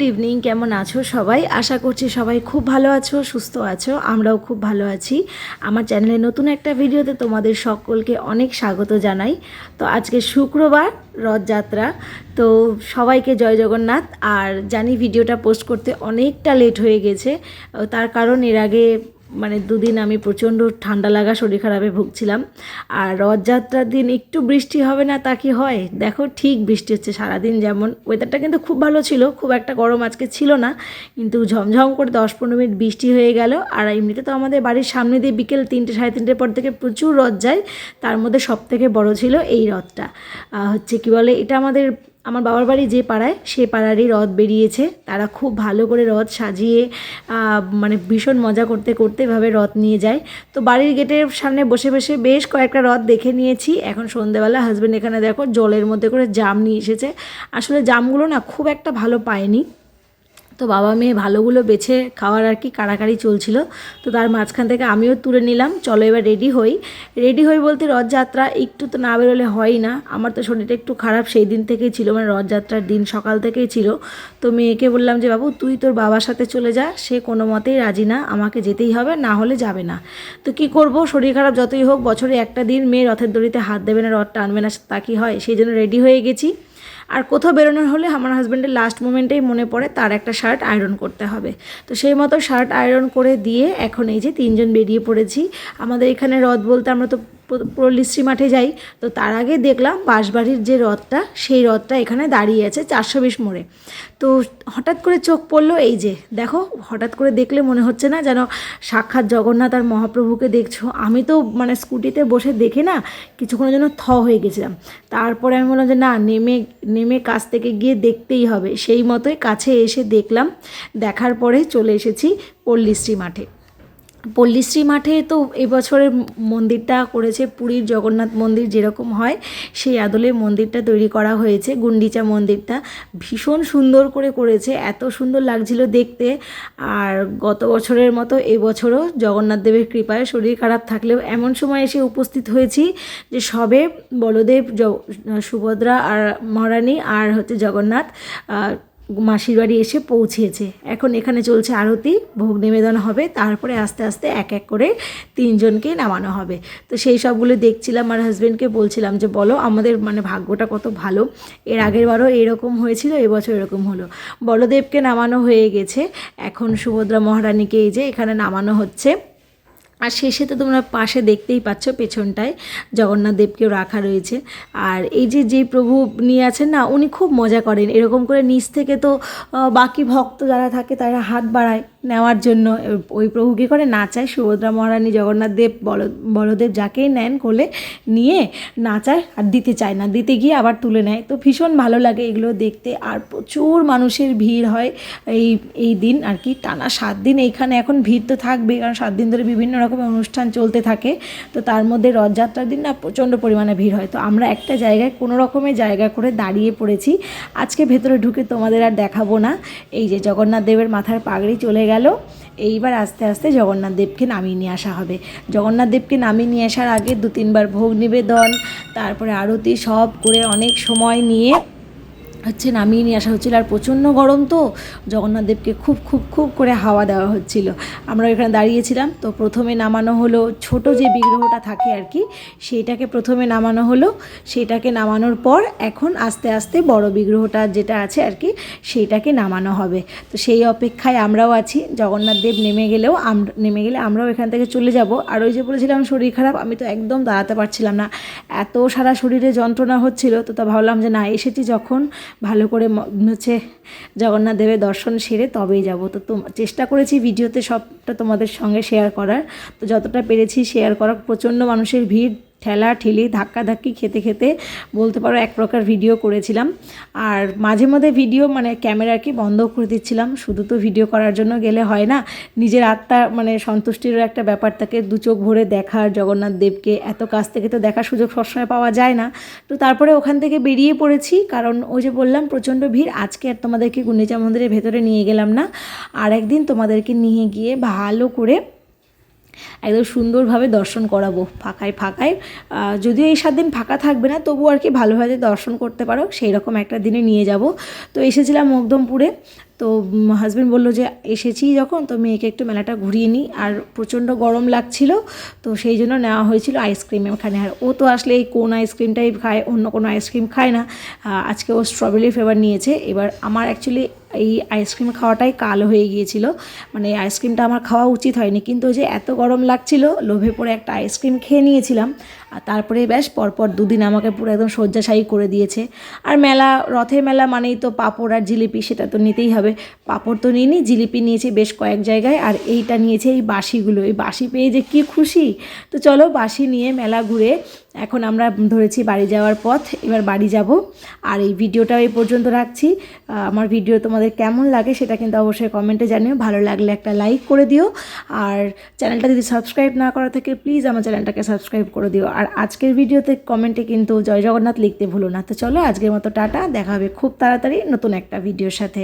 Good evening কেমন আছো সবাই? আশা করছি সবাই খুব ভালো আছো, সুস্থ আছো, আমরাও খুব ভালো আছি। আমার চ্যানেলে নতুন একটা ভিডিওতে তোমাদের সকলকে অনেক স্বাগত জানাই। তো আজকে শুক্রবার, রথযাত্রা। তো সবাইকে জয় জগন্নাথ। আর জানি ভিডিওটা পোস্ট করতে অনেকটা লেট হয়ে গেছে। তার কারণ এর আগে মানে দুদিন আমি প্রচণ্ড ঠান্ডা লাগা, শরীর খারাপে ভুগছিলাম। আর রথযাত্রার দিন একটু বৃষ্টি হবে না তা কি হয়? দেখো, ঠিক বৃষ্টি হচ্ছে সারাদিন যেমন। ওয়েদারটা কিন্তু খুব ভালো ছিল, খুব একটা গরম আজকে ছিল না। কিন্তু ঝমঝম করে দশ পনেরো মিনিট বৃষ্টি হয়ে গেল। আর এমনিতে তো আমাদের বাড়ির সামনে দিয়ে বিকেল তিনটে, সাড়ে তিনটের পর থেকে প্রচুর রথ যায়। তার মধ্যে সব থেকে বড় ছিল এই রথটা। হচ্ছে কি বলে? এটা আমাদের আমার বাবার বাড়ি যে পাড়ায়, সে পাড়ারই রথ বেরিয়েছে। তারা খুব ভালো করে রথ সাজিয়ে মানে ভীষণ মজা করতে করতে এভাবে রথ নিয়ে যায়। তো বাড়ির গেটের সামনে বসে বসে বেশ কয়েকটা রথ দেখে নিয়েছি। এখন সন্ধেবেলা হাজব্যান্ড এখানে দেখো, জলের মধ্যে করে জাম নিয়ে এসেছে। আসলে জামগুলো না খুব একটা ভালো পায়নি। তো বাবা মেয়ে ভালোগুলো বেছে খাওয়ার আর কি কাড়াকাড়ি চলছিল। তো তার মাঝখান থেকে আমিও তুলে নিলাম। চলো এবার রেডি হই। রেডি হই বলতে রথযাত্রা একটু তো না বেরোলে হয়ই না। আমার তো শরীরটা একটু খারাপ, সেই দিন থেকেই ছিল মানে রথযাত্রার দিন সকাল থেকেই ছিল। তো মেয়েকে বললাম যে, বাবু, তুই তোর বাবার সাথে চলে যা। সে কোনো মতেই রাজি না। আমাকে যেতেই হবে, না হলে যাবে না। তো কি করব? শরীর খারাপ যতই হোক, বছরে একটা দিন মেয়ে রথের দড়িতে হাত দেবে না, রথ টানবে না, তা কি হয়? সেই জন্য রেডি হয়ে গেছি। আর কোথাও বেরোনোর হলে আমার হাজব্যান্ডের লাস্ট মোমেন্টেই মনে পড়ে তার একটা শার্ট আয়রন করতে হবে। তো সেই মতো শার্ট আয়রন করে দিয়ে এখন এই যে তিনজন বেরিয়ে পড়েছি। আমাদের এখানে রথ বলতে আমরা তো পল্লিশ্রী মাঠে যাই। তো তার আগে দেখলাম বাঁশবাড়ির যে রথটা, সেই রথটা এখানে দাঁড়িয়ে আছে চারশো বিশ মোড়ে। তো হঠাৎ করে চোখ পড়ল এই যে, দেখো, হঠাৎ করে দেখলে মনে হচ্ছে না যেন সাক্ষাৎ জগন্নাথ আর মহাপ্রভুকে দেখছ। আমি তো মানে স্কুটিতে বসে দেখে না কিছুক্ষণের জন্য থ হয়ে গেছিলাম। তারপরে আমি বললাম যে, না, নেমে নেমে কাছ থেকে গিয়ে দেখতেই হবে। সেই মতোই কাছে এসে দেখলাম। দেখার পরে চলে এসেছি পল্লিশ্রী মাঠে। পল্লীশ্রী মাঠে তো এবছরের মন্দিরটা করেছে পুরীর জগন্নাথ মন্দির যেরকম হয়, সেই আদলে মন্দিরটা তৈরি করা হয়েছে, গুন্ডিচা মন্দিরটা। ভীষণ সুন্দর করে করেছে, এত সুন্দর লাগছিল দেখতে। আর গত বছরের মতো এবছরও জগন্নাথ দেবের কৃপায় শরীর খারাপ থাকলেও এমন সময় এসে উপস্থিত হয়েছি যে সবে বলদেব সুভদ্রা আর মহারানী আর হচ্ছে জগন্নাথ মাসির বাড়ি এসে পৌঁছেছে। এখন এখানে চলছে আরতি, ভোগ নিবেদন হবে, তারপরে আস্তে আস্তে এক এক করে তিনজনকে নামানো হবে। তো সেই সবগুলো দেখছিলাম আর হাজব্যান্ডকে বলছিলাম যে, বলো, আমাদের মানে ভাগ্যটা কত ভালো। এর আগের বারও এরকম হয়েছিল, এবছর এরকম হলো। বলদেবকে নামানো হয়ে গেছে। এখন সুভদ্রা মহারানীকে এই যে এখানে নামানো হচ্ছে। আর শেষে তো তোমরা পাশে দেখতেই পাচ্ছ পেছনটায় জগন্নাথ দেবকেও রাখা রয়েছে। আর এই যে যে প্রভু নিয়ে আছেন না, উনি খুব মজা করেন। এরকম করে নিচ থেকে তো বাকি ভক্ত যারা থাকে, তারা হাত বাড়ায়। নেওয়ার জন্য, ওই প্রভু কী করে? নাচায় সুভদ্রা মহারানী জগন্নাথ দেব, বল, বলদেব যাকেই নেন কোলে নিয়ে নাচায় আর দিতে চায় না। দিতে গিয়ে আবার তুলে নেয়। তো ভীষণ ভালো লাগে এগুলো দেখতে। আর প্রচুর মানুষের ভিড় হয় এই এই দিন আর কি। টানা সাত দিন এইখানে এখন ভিড় তো থাকবে কারণ সাত দিন ধরে বিভিন্ন রকমের অনুষ্ঠান চলতে থাকে। তো তার মধ্যে রথযাত্রার দিন না প্রচণ্ড পরিমাণে ভিড় হয়। তো আমরা একটা জায়গায় কোনো রকমের জায়গা করে দাঁড়িয়ে পড়েছি। আজকে ভেতরে ঢুকে তোমাদের আর দেখাবো না। এই যে জগন্নাথ দেবের মাথার পাগড়ি চলে গেল। এইবার আস্তে আস্তে জগন্নাথ দেবকে নামিয়ে নিয়ে আসা হবে। জগন্নাথ দেবকে নামিয়ে নিয়ে আসার আগে দু তিনবার ভোগ নিবেদন, তারপরে আরতি সব করে অনেক সময় নিয়ে হচ্ছে নামিয়ে নিয়ে আসা হচ্ছিল। আর প্রচণ্ড গরম তো জগন্নাথদেবকে খুব খুব খুব করে হাওয়া দেওয়া হচ্ছিল। আমরা এখানে দাঁড়িয়েছিলাম, তো প্রথমে নামানো হলো, ছোট যে বিগ্রহটা থাকে আর কি, সেইটাকে প্রথমে নামানো হলো। সেটাকে নামানোর পর এখন আস্তে আস্তে বড় বিগ্রহটা যেটা আছে আর কি, সেইটাকে নামানো হবে। তো সেই অপেক্ষায় আমরাও আছি জগন্নাথদেব নেমে গেলেও আমরা নেমে গেলে আমরাও এখান থেকে চলে যাব। আর ওই যে বলেছিলাম, শরীর খারাপ, আমি তো একদম দাঁড়াতে পারছিলাম না। এত সারা শরীরে যন্ত্রণা হচ্ছিল, তো তা ভাবলাম যে না, এসেছি যখন ভালো করে হচ্ছে জগন্নাথ দেবের দর্শন সেরে তবেই যাব। তো চেষ্টা করেছি ভিডিওতে সবটা তোমাদের সঙ্গে শেয়ার করার। তো যতটা পেরেছি শেয়ার করার, প্রচণ্ড মানুষের ভিড় ঠেলা ঠেলি ধাক্কা ধাক্কি খেতে খেতে বলতে পারো এক প্রকার ভিডিও করেছিলাম। আর মাঝে মধ্যে ভিডিও মানে ক্যামেরা কি বন্ধ করে দিচ্ছিলাম। শুধু তো ভিডিও করার জন্য গেলে হয় না, নিজের আত্মা মানে সন্তুষ্টিরও একটা ব্যাপার থাকে। দু চোখ ভরে দেখার জগন্নাথ দেবকে, এত কাছ থেকে তো দেখার সুযোগ সবসময় পাওয়া যায় না। তো তারপরে ওখান থেকে বেরিয়ে পড়েছি, কারণ ওই যে বললাম, প্রচণ্ড ভিড়। আজকে আর তোমাদেরকে গুন্ডিচা মন্দিরের ভেতরে নিয়ে গেলাম না। আর একদিন তোমাদেরকে নিয়ে গিয়ে ভালো করে একদম সুন্দরভাবে দর্শন করাবো, ফাঁকায় ফাঁকায়। যদিও এই সাত দিন ফাঁকা থাকবে না তবু আর কি ভালোভাবে দর্শন করতে পারো সেই রকম একটা দিনে নিয়ে যাব। তো এসেছিলাম মকদমপুরে, তো হাজব্যান্ড বলল যে, এসেছি যখন, তো মেয়েকে একটু মেলাটা ঘুরিয়ে নিই আর প্রচণ্ড গরম লাগছিল, তো সেই জন্য নেওয়া হয়েছিল আইসক্রিম ওখানে আর ও তো আসলে এই কোন আইসক্রিমটাই খায়, অন্য কোনো আইসক্রিম খায় না। আজকে ও স্ট্রবেরি ফ্লেভার নিয়েছে। এবার আমার অ্যাকচুয়ালি এই আইসক্রিম খাওয়াটাই কালো হয়ে গিয়েছিল। মানে আইসক্রিমটা আমার খাওয়া উচিত হয়নি। কিন্তু যে এত গরম লাগছিল, লোভে পড়ে একটা আইসক্রিম খেয়ে নিয়েছিলাম। আর তারপরে ব্যাস পরপর দুদিন আমাকে পুরো একদম শয্যাশায়ী করে দিয়েছে। আর মেলা, রথের মেলা মানেই তো পাঁপড় আর জিলিপি, সেটা তো নিতেই হবে। পাঁপড় তো নিইনি, জিলিপি নিয়েছি বেশ কয়েক জায়গায়, আর এইটা নিয়েছে এই বাসিগুলো এই বাসি পেয়ে যে কী খুশি! তো চলো বাসি নিয়ে মেলা ঘুরে এখন আমরা ধরেছি বাড়ি যাওয়ার পথ, এবার বাড়ি যাব। আর এই ভিডিওটা এই পর্যন্ত রাখছি। আমার ভিডিও তোমাদের কেমন লাগে সেটা কিন্তু অবশ্যই কমেন্টে জানিও। ভালো লাগলে একটা লাইক করে দিও। আর চ্যানেলটা যদি সাবস্ক্রাইব না করা থাকে, প্লিজ আমার চ্যানেলটাকে সাবস্ক্রাইব করে দিও। আর আজকের ভিডিওতে কমেন্টে কিন্তু জয় জগন্নাথ লিখতে ভুলো না। তো চলো আজকের মতো টাটা, দেখা হবে খুব তাড়াতাড়ি নতুন একটা ভিডিওর সাথে।